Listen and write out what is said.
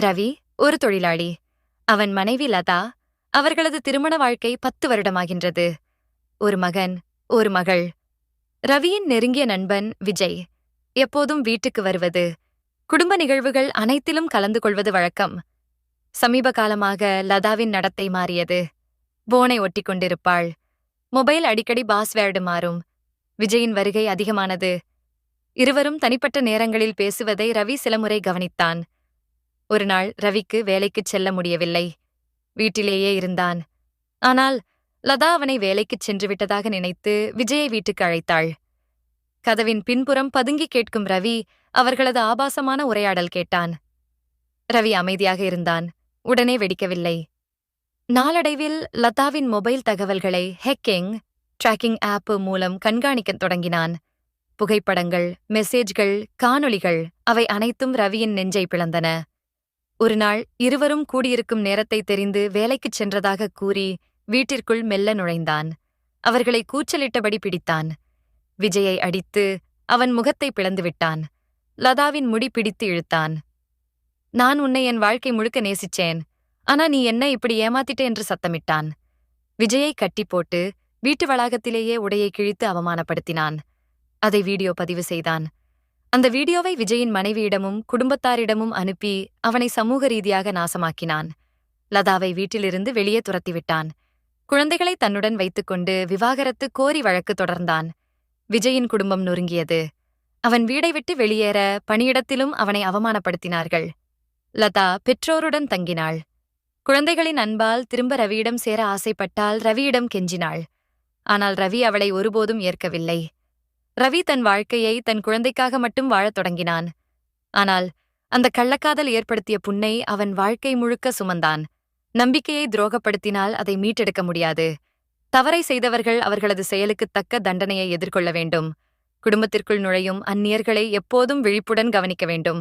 ரவி ஒரு தொழிலாளி. அவன் மனைவி லதா அவர்களது திருமண வாழ்க்கை பத்து வருடமாகின்றது. ஒரு மகன் ஒரு மகள். ரவியின் நெருங்கிய நண்பன் விஜய். எப்போதும் வீட்டுக்கு வருவது. குடும்ப நிகழ்வுகள் அனைத்திலும் கலந்து கொள்வது வழக்கம். சமீப காலமாக லதாவின் நடத்தை மாறியது. போனை ஒட்டிக் கொண்டிருப்பாள். மொபைல் அடிக்கடி பாஸ்வேர்டு மாறும். விஜயின் வருகை அதிகமானது. இருவரும் தனிப்பட்ட நேரங்களில் பேசுவதை ரவி சில முறை கவனித்தான். ஒரு நாள் ரவிக்கு வேலைக்குச் செல்ல முடியவில்லை. வீட்டிலேயே இருந்தான். ஆனால் லதா அவனை வேலைக்குச் சென்று விட்டதாக நினைத்து விஜயை வீட்டுக்கு அழைத்தாள். கதவின் பின்புறம் பதுங்கி கேட்கும் ரவி அவர்களது ஆபாசமான உரையாடல் கேட்டான். ரவி அமைதியாக இருந்தான். உடனே வெடிக்கவில்லை. நாளடைவில் லதாவின் மொபைல் தகவல்களை ஹெக்கிங் ட்ராக்கிங் ஆப் மூலம் கண்காணிக்கத் தொடங்கினான். புகைப்படங்கள் மெசேஜ்கள் காணொளிகள் அவை அனைத்தும் ரவியின் நெஞ்சை பிளந்தன. ஒரு நாள் இருவரும் கூடியிருக்கும் நேரத்தை தெரிந்து வேலைக்குச் சென்றதாக கூறி வீட்டிற்குள் மெல்ல நுழைந்தான். அவர்களை கூச்சலிட்டபடி பிடித்தான். விஜயை அடித்து அவன் முகத்தை பிளந்து விட்டான் லதாவின் முடி பிடித்து இழுத்தான். நான் உன்னை என் வாழ்க்கை முழுக்க நேசிச்சேன். ஆனா நீ என்ன இப்படி ஏமாத்திட்ட என்று சத்தமிட்டான் விஜயை கட்டி போட்டு வீட்டு வளாகத்திலேயே உடையை கிழித்து அவமானப்படுத்தினான். அதை வீடியோ பதிவு செய்தான். அந்த வீடியோவை விஜயின் மனைவியிடமும் குடும்பத்தாரிடமும் அனுப்பி அவனை சமூக ரீதியாக நாசமாக்கினான். லதாவை வீட்டிலிருந்து வெளியே துரத்திவிட்டான். குழந்தைகளை தன்னுடன் வைத்துக்கொண்டு விவாகரத்து கோரி வழக்கு தொடர்ந்தான். விஜயின் குடும்பம் நொறுங்கியது. அவன் வீடை விட்டு வெளியேற பணியிடத்திலும் அவனை அவமானப்படுத்தினார்கள். லதா பெற்றோருடன் தங்கினாள். குழந்தைகளின் அன்பால் திரும்ப ரவியிடம் சேர ஆசைப்பட்டால் ரவியிடம் கெஞ்சினாள். ஆனால் ரவி அவளை ஒருபோதும் ஏற்கவில்லை. ரவி தன் வாழ்க்கையை தன் குழந்தைக்காக மட்டும் வாழத் தொடங்கினான். ஆனால் அந்த கள்ளக்காதல் ஏற்படுத்திய புண்ணை அவன் வாழ்க்கை முழுக்க சுமந்தான். நம்பிக்கையை துரோகப்படுத்தினால் அதை மீட்டெடுக்க முடியாது. தவறை செய்தவர்கள் அவர்களது செயலுக்கு தக்க தண்டனையை எதிர்கொள்ள வேண்டும். குடும்பத்திற்குள் நுழையும் அந்நியர்களை எப்போதும் விழிப்புடன் கவனிக்க வேண்டும்.